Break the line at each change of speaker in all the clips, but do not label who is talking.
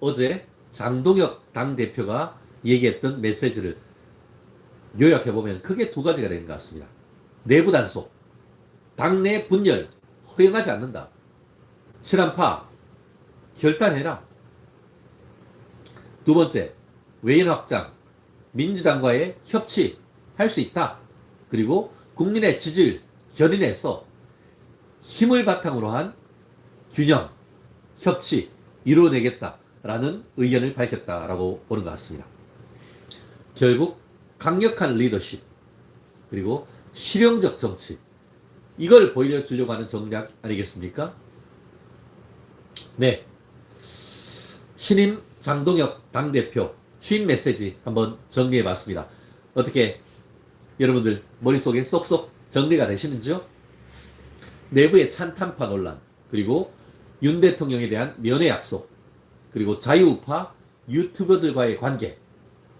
어제 장동혁 당대표가 얘기했던 메시지를 요약해보면 크게 두 가지가 되는 것 같습니다. 내부 단속, 당내 분열 허용하지 않는다. 실한파 결단해라. 두 번째, 외인 확장, 민주당과의 협치 할 수 있다. 그리고 국민의 지지를 견인해서 힘을 바탕으로 한 균형, 협치 이루어내겠다 라는 의견을 밝혔다라고 보는 것 같습니다. 결국 강력한 리더십 그리고 실용적 정치 이걸 보여주려고 하는 전략 아니겠습니까? 네. 신임 장동혁 당대표 취임 메시지 한번 정리해 봤습니다. 어떻게 여러분들 머릿속에 쏙쏙 정리가 되시는지요? 내부의 찬탄파 논란, 그리고 윤 대통령에 대한 면회 약속, 그리고 자유우파 유튜버들과의 관계,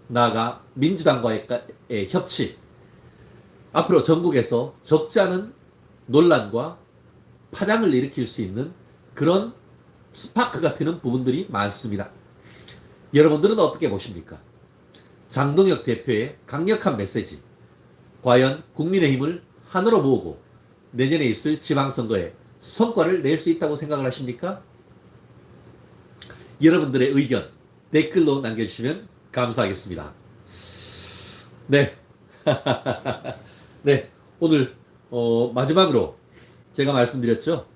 나아가 민주당과의 협치, 앞으로 전국에서 적지 않은 논란과 파장을 일으킬 수 있는 그런 스파크가 트는 부분들이 많습니다. 여러분들은 어떻게 보십니까? 장동혁 대표의 강력한 메시지, 과연 국민의힘을 한으로 모으고 내년에 있을 지방선거에 성과를 낼 수 있다고 생각을 하십니까? 여러분들의 의견 댓글로 남겨주시면 감사하겠습니다. 네. 네. 오늘, 어, 마지막으로 제가 말씀드렸죠.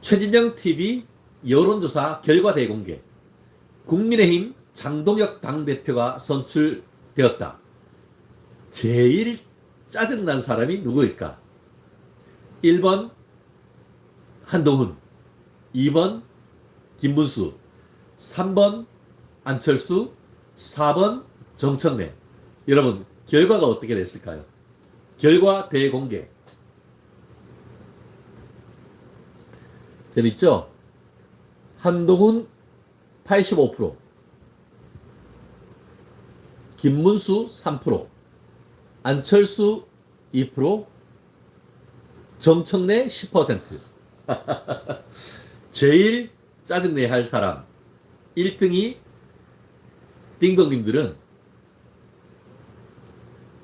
최진영 TV 여론조사 결과 대공개. 국민의힘 장동혁 당대표가 선출되었다. 제일 짜증난 사람이 누구일까? 1번 한동훈, 2번 김문수, 3번 안철수, 4번 정청래. 여러분, 결과가 어떻게 됐을까요? 결과 대공개. 재밌죠? 한동훈 85%, 김문수 3%, 안철수 2%, 정청래 10%. 제일 짜증내야 할 사람 1등이 띵동님들은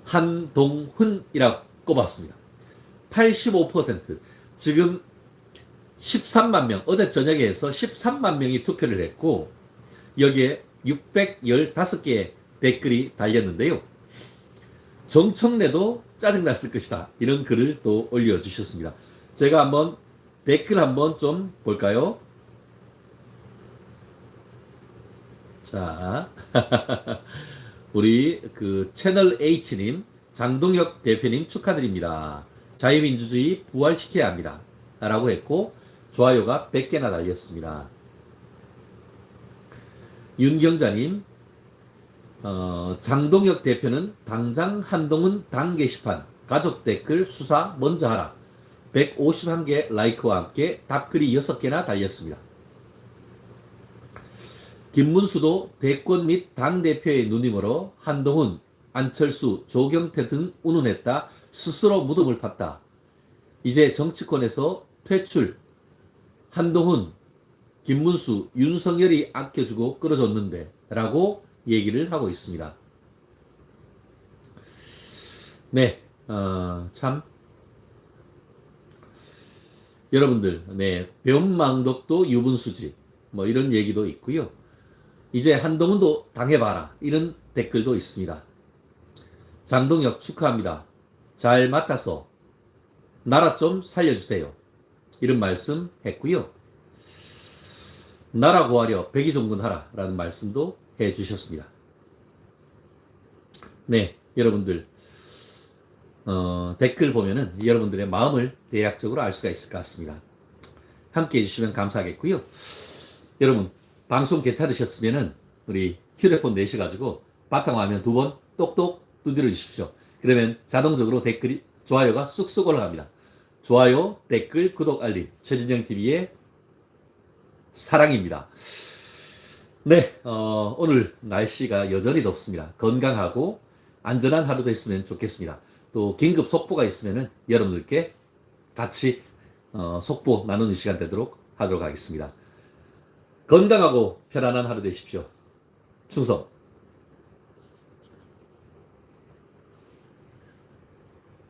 한동훈이라고 꼽았습니다. 85% 지금 13만 명 어제 저녁에 해서 13만 명이 투표를 했고 여기에 615개의 댓글이 달렸는데요. 정청래도 짜증났을 것이다. 이런 글을 또 올려주셨습니다. 제가 한번 댓글 한번 좀 볼까요? 자, 우리 그 채널 H님, 장동혁 대표님 축하드립니다. 자유민주주의 부활시켜야 합니다. 라고 했고, 좋아요가 100개나 달렸습니다. 윤경자님, 어, 장동혁 대표는 당장 한동훈 당 게시판 가족 댓글 수사 먼저 하라. 151개 라이크와 함께 답글이 6개나 달렸습니다. 김문수도 대권 및 당대표의 누님으로 한동훈, 안철수, 조경태 등 운운했다. 스스로 무덤을 팠다. 이제 정치권에서 퇴출. 한동훈, 김문수, 윤석열이 아껴주고 끌어줬는데 라고 얘기를 하고 있습니다. 네, 어, 참. 여러분들, 네, 변망덕도 유분수지. 뭐 이런 얘기도 있고요. 이제 한동훈도 당해봐라. 이런 댓글도 있습니다. 장동혁 축하합니다. 잘 맡아서 나라 좀 살려주세요. 이런 말씀 했고요. 나라 구하려 백의종군 하라 라는 말씀도 해 주셨습니다. 네, 여러분들 어, 댓글 보면은 여러분들의 마음을 대략적으로 알 수가 있을 것 같습니다. 함께 해주시면 감사하겠고요. 여러분 방송 괜찮으셨으면은 우리 휴대폰 내셔가지고 바탕화면 두 번 똑똑 두드려 주십시오. 그러면 자동적으로 댓글이 좋아요가 쑥쑥 올라갑니다. 좋아요, 댓글, 구독, 알림 최진영 TV의 사랑입니다. 네, 어, 오늘 날씨가 여전히 덥습니다. 건강하고 안전한 하루 됐으면 좋겠습니다. 또 긴급 속보가 있으면은 여러분들께 같이 어, 속보 나누는 시간 되도록 하도록 하겠습니다. 건강하고 편안한 하루 되십시오. 충성.